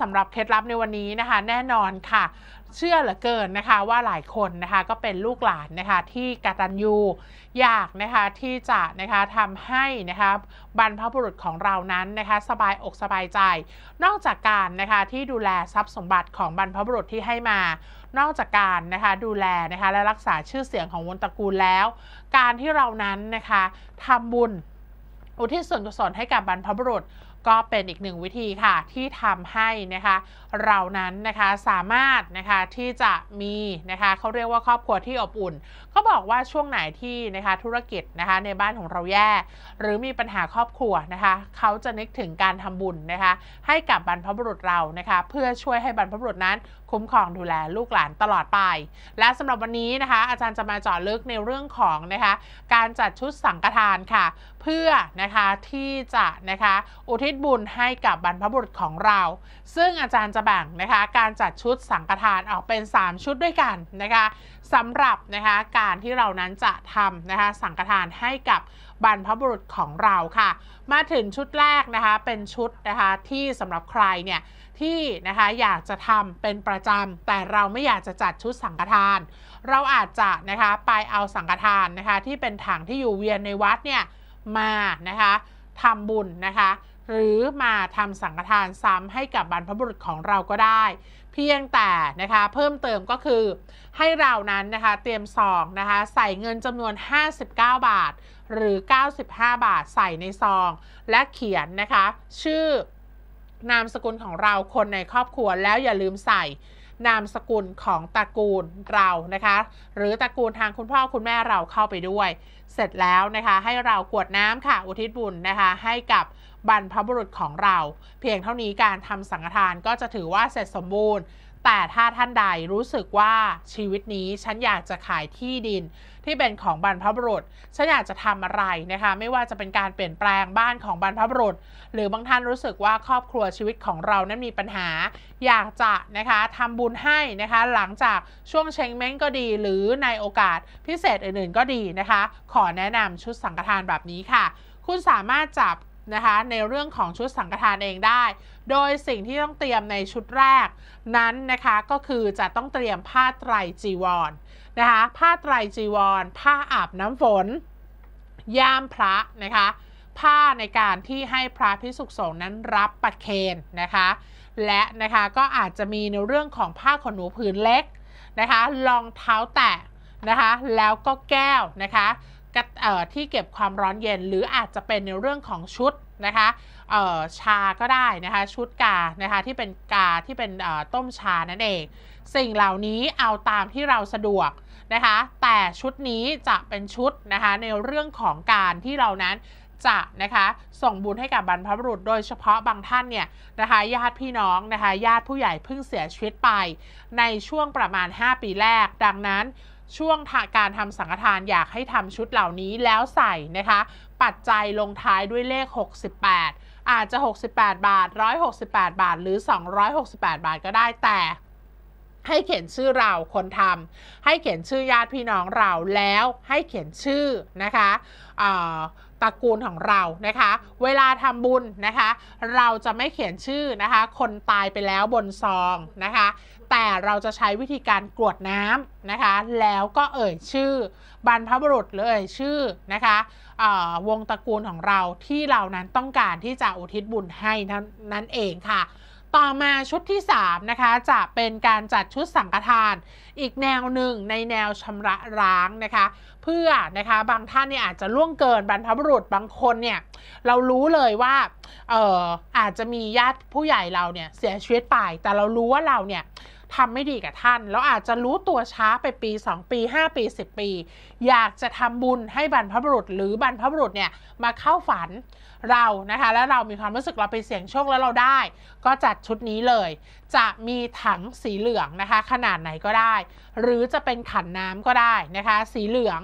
สำหรับเคล็ดลับในวันนี้นะคะ แน่นอนค่ะ เชื่อเหลือเกินนะคะ ว่าหลายคนนะคะก็เป็นลูกหลานนะคะที่กตัญญูอยากนะคะที่จะนะคะทำให้นะคะบรรพบุรุษของเรานั้นนะคะสบายอกสบายใจ นอกจากการนะคะที่ดูแลทรัพย์สมบัติของบรรพบุรุษที่ให้มา นอกจากการนะคะดูแลนะคะและรักษาชื่อเสียงของวงตระกูลแล้ว การที่เรานั้นนะคะทำบุญอุทิศส่วนกุศลให้กับบรรพบุรุษ ก็เป็นอีกหนึ่งวิธีค่ะที่ทำให้นะคะเรานั้นนะคะสามารถนะคะที่จะมีนะคะเขาเรียกว่าครอบครัวที่อบอุ่นเขาบอกว่าช่วงไหนที่นะคะธุรกิจนะคะในบ้านของเราแย่ หรือมีปัญหาครอบครัวนะคะเขาจะนึกถึงการทำบุญนะคะให้กับบรรพบุรุษเรานะคะเพื่อช่วยให้บรรพบุรุษนั้นคุ้มครองดูแลลูกหลานตลอดไป และสำหรับวันนี้นะคะ อาจารย์จะมาเจาะลึกในเรื่องของนะคะการจัดชุดสังฆทานค่ะ เพื่อนะคะที่จะนะคะอุทิศบุญให้กับบรรพบุรุษของเรา ซึ่งอาจารย์จะแบ่งนะคะการจัดชุดสังฆทานออกเป็น 3 ชุดด้วยกันนะคะสำหรับนะคะการที่เรานั้นจะทำนะคะสังฆทานให้กับบรรพบุรุษของเราค่ะ มาถึงชุดแรกนะคะเป็นชุดนะคะที่สำหรับใครเนี่ยที่นะคะอยากจะทำเป็นประจำแต่เราไม่อยากจะจัดชุดสังฆทาน เราอาจจะนะคะไปเอาสังฆทานนะคะที่เป็นถังที่อยู่เวียนในวัดเนี่ยมานะคะทำบุญนะคะ หรือมาทำสังฆทานซ้ำให้กับบรรพบุรุษของเราก็ได้ เพียงแต่นะคะเพิ่มเติมก็คือ ให้เรานั้นนะคะเตรียมซองนะคะใส่เงินจำนวน 59 บาท หรือ 95 บาทใส่ในซอง และเขียนนะคะ ชื่อนามสกุลของเราคนในครอบครัวแล้วอย่าลืมใส่นามสกุลของตระกูลเรานะคะ หรือตระกูลทางคุณพ่อคุณแม่เราเข้าไปด้วย เสร็จแล้วนะคะ ให้เรากวดน้ำค่ะ อุทิศบุญนะคะ ให้กับ บรรพบุรุษของเรา เพียงเท่านี้การทำสังฆทานก็จะถือว่าเสร็จสมบูรณ์ แต่ถ้าท่านใดรู้สึกว่าชีวิตนี้ฉันอยากจะขายที่ดิน ที่เป็นของบรรพบุรุษ ฉันอยากจะทำอะไรนะคะ ไม่ว่าจะเป็นการเปลี่ยนแปลงบ้านของบรรพบุรุษ หรือบางท่านรู้สึกว่าครอบครัวชีวิตของเรานั้นมีปัญหา อยากจะนะคะทำบุญให้นะคะ หลังจากช่วงเชงเม้งก็ดี หรือในโอกาสพิเศษอื่นๆก็ดีนะคะ ขอแนะนำชุดสังฆทานแบบนี้ค่ะ คุณสามารถจับ นะคะในเรื่องของชุดสังฆทานเองได้ โดยสิ่งที่ต้องเตรียมในชุดแรกนั้นนะคะก็คือจะต้องเตรียมผ้าไตรจีวรนะคะผ้าไตรจีวร ผ้าอาบน้ำฝน ย่ามพระนะคะผ้าในการที่ให้พระพิสุขสงฆ์นั้นรับประเคนนะคะและนะคะก็อาจจะมีในเรื่องของผ้าขนหนูผืนเล็กนะคะรองเท้าแตะนะคะแล้วก็แก้วนะคะ ที่เก็บความร้อนเย็น หรืออาจจะเป็นในเรื่องของชุดนะคะชาก็ได้นะคะชุดกานะคะที่เป็นกาที่เป็นต้มชานั่นเอง สิ่งเหล่านี้เอาตามที่เราสะดวกนะคะแต่ชุดนี้จะเป็นชุดนะคะในเรื่องของการที่เรานั้นจะนะคะส่งบุญให้กับบรรพบุรุษ โดยเฉพาะบางท่านเนี่ยนะคะญาติพี่น้องนะคะญาติผู้ใหญ่เพิ่งเสียชีวิตไป ในช่วงประมาณ 5 ปีแรก ดังนั้น ช่วงการทำสังฆทานอยากให้ทำชุดเหล่านี้แล้วใส่นะคะ ปัจจัยลงท้ายด้วยเลข 68 อาจจะ 68 บาท 168 บาท หรือ 268 บาทก็ได้แต่ให้เขียนชื่อเราคนทำให้เขียนชื่อญาติพี่น้องเราแล้วให้เขียนชื่อนะคะ ตระกูลของเรานะคะ เวลาทำบุญนะคะ เราจะไม่เขียนชื่อนะคะ คนตายไปแล้วบนซองนะคะ แต่เราจะใช้วิธีการกรวดน้ำนะคะ แล้วก็เอ่ยชื่อบรรพบุรุษหรือเอ่ยชื่อนะคะวงตระกูลของเราที่เรานั้นต้องการที่จะอุทิศบุญให้นั่นเองค่ะ ต่อมาชุดที่ 3 นะคะ จะเป็นการจัดชุดสังฆทาน อีกแนวหนึ่งในแนวชำระร้างนะคะ เพื่อนะคะบางท่านเนี่ยอาจจะล่วงเกินบรรพบุรุษบางคนเนี่ยเรารู้เลยว่าเอออาจจะมีญาติผู้ใหญ่เราเนี่ยเสียชีวิตไปแต่เรารู้ว่าเราเนี่ย ทำไม่ดีกับท่าน แล้วอาจจะรู้ตัวช้าไปปี 2 ปี 5 ปี 10 ปี อยากจะทำบุญให้บรรพบุรุษ หรือบรรพบุรุษเนี่ยมาเข้าฝันเรานะคะ แล้วเรามีความรู้สึกเราไปเสี่ยงโชคแล้วเราได้ ก็จัดชุดนี้เลยจะมีถังสีเหลืองนะคะ ขนาดไหนก็ได้ หรือจะเป็นขันน้ำก็ได้นะคะ สีเหลือง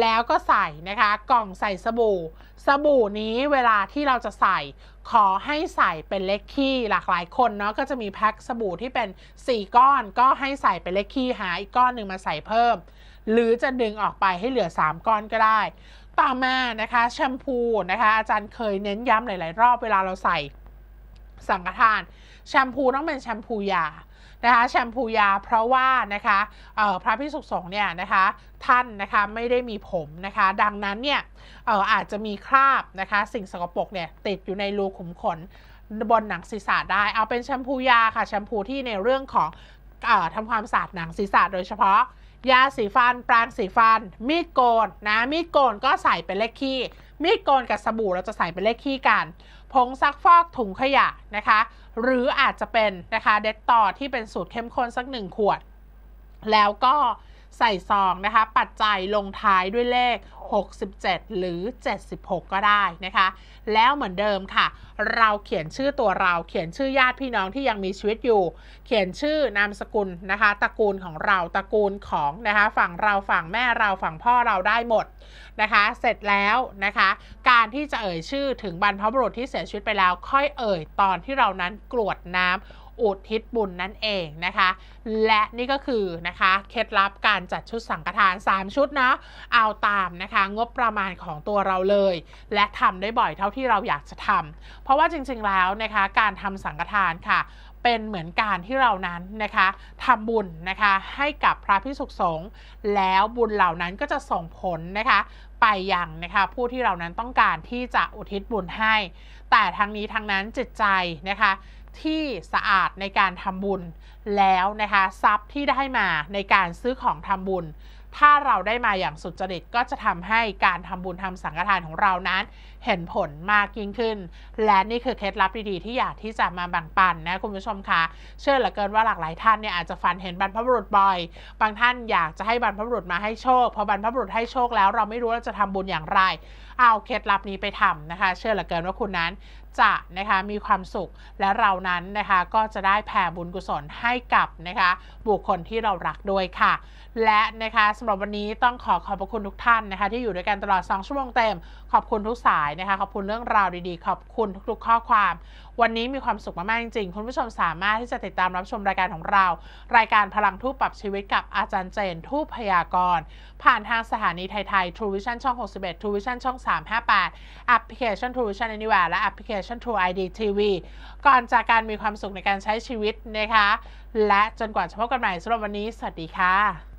แล้วก็ใส่นะคะ กล่องใส่สบู่ สบู่นี้เวลาที่เราจะใส่ ขอให้ใส่เป็นเล็กขี้หลากหลายคนเนาะก็จะมีแพ็คสบู่ที่เป็น 4 ก้อน ก็ให้ใส่เป็นเล็กขี้หาอีกก้อนหนึ่งมาใส่เพิ่ม หรือจะดึงออกไปให้เหลือ 3 ก้อนก็ได้ ต่อมานะคะแชมพูนะคะ อาจารย์เคยเน้นย้ำหลาย ๆ รอบเวลาเราใส่สังฆทาน แชมพูต้องเป็นแชมพูยานะคะแชมพูยาเพราะว่านะคะพระพิสุขสงฆ์เนี่ยนะคะท่านนะคะไม่ได้มีผมนะคะดังนั้นเนี่ยออาจจะมีคราบนะคะสิ่งสกปรกเนี่ยติดอยู่ในรูขุมขนบนหนังศีรษะได้เอาเป็นแชมพูยาค่ะแชมพูที่ในเรื่องของออทำความสะอาดหนังศีรษะโดยเฉพาะยาสีฟันแปรงสีฟัน มีดโกนนะมีดโกนก็ใส่เป็นเลขขี้ มีดโกนกับสบู่เราจะใส่เป็นเลขขี้กันผงซักฟอกถุงขยะนะคะ หรืออาจจะเป็นนะคะเด็ดต่อที่เป็นสูตรเข้มข้นสักหนึ่งขวด แล้วก็ ใส่ซองนะคะ ปัจจัยลงท้ายด้วยเลข 67 หรือ 76 ก็ได้นะคะ แล้วเหมือนเดิมค่ะ เราเขียนชื่อตัวเราเขียนชื่อญาติพี่น้องที่ยังมีชีวิตอยู่ เขียนชื่อนามสกุลนะคะตระกูลของเราตระกูลของนะคะฝั่งเราฝั่งแม่เราฝั่งพ่อเราได้หมดนะคะ เสร็จแล้วนะคะ การที่จะเอ่ยชื่อถึงบรรพบุรุษที่เสียชีวิตไปแล้ว ค่อยเอ่ยตอนที่เรานั้นกรวดน้ำ อุทิศบุญนั่นเองนะคะ และนี่ก็คือนะคะเคล็ดลับการจัดชุดสังฆทาน 3 ชุดนะ เอาตามนะคะงบประมาณของตัวเราเลย และทำได้บ่อยเท่าที่เราอยากจะทำเพราะว่าจริงๆแล้วนะคะการทำสังฆทานค่ะเป็นเหมือนการที่เรานั้นนะคะทำบุญนะคะให้กับพระพิสุขสงฆ์แล้วบุญเหล่านั้นก็จะส่งผลนะคะไปยังนะคะผู้ที่เรานั้นต้องการที่จะอุทิศบุญให้ แต่ทั้งนี้ทั้งนั้นจิตใจนะคะ ที่สะอาดในการทำบุญแล้วนะคะทรัพย์ที่ได้มาในการซื้อของทำบุญ ถ้าเราได้มาอย่างสุจริตก็จะทำให้การทำบุญทำสังฆทานของเรานั้น เห็นผลมากยิ่งขึ้น และนี่คือเคล็ดลับดีๆที่อยากที่จะมาแบ่งปันนะคุณผู้ชมคะเชื่อเหลือเกินว่าหลากหลายท่านเนี่ยอาจจะฝันเห็นบรรพบุรุษบ่อย บางท่านอยากจะให้บรรพบุรุษมาให้โชคพอบรรพบุรุษให้โชคแล้วเราไม่รู้ว่าจะทำบุญอย่างไร เอาเคล็ดลับนี้ไปทำนะคะ เชื่อเหลือเกินว่าคุณนั้น จะนะคะมีความสุขและเรานั้นนะคะก็จะได้แผ่บุญกุศลให้กับนะคะบุคคลที่เรารักด้วยค่ะ และนะคะสำหรับวันนี้ต้องขอขอบพระคุณทุกท่านนะคะ ที่อยู่ด้วยกันตลอด 2 ชั่วโมงเต็ม ขอบคุณทุกสายนะคะ ขอบคุณเรื่องราวดีๆ ขอบคุณทุกๆข้อความวันนี้มีความสุขมากๆจริงๆ คุณผู้ชมสามารถที่จะติดตามรับชมรายการของเรา รายการพลังทูปปรับชีวิตกับอาจารย์เจนทูปพยากรณ์ผ่านทางสถานีไทยๆ True Vision ช่อง 61 True Vision ช่อง 358แอปพลิเคชัน True Vision Anywhere และแอปพลิเคชัน True ID TV ก่อนจากการมีความสุขในการใช้ชีวิตนะคะ และจนกว่าจะพบกันใหม่สำหรับวันนี้ สวัสดีค่ะ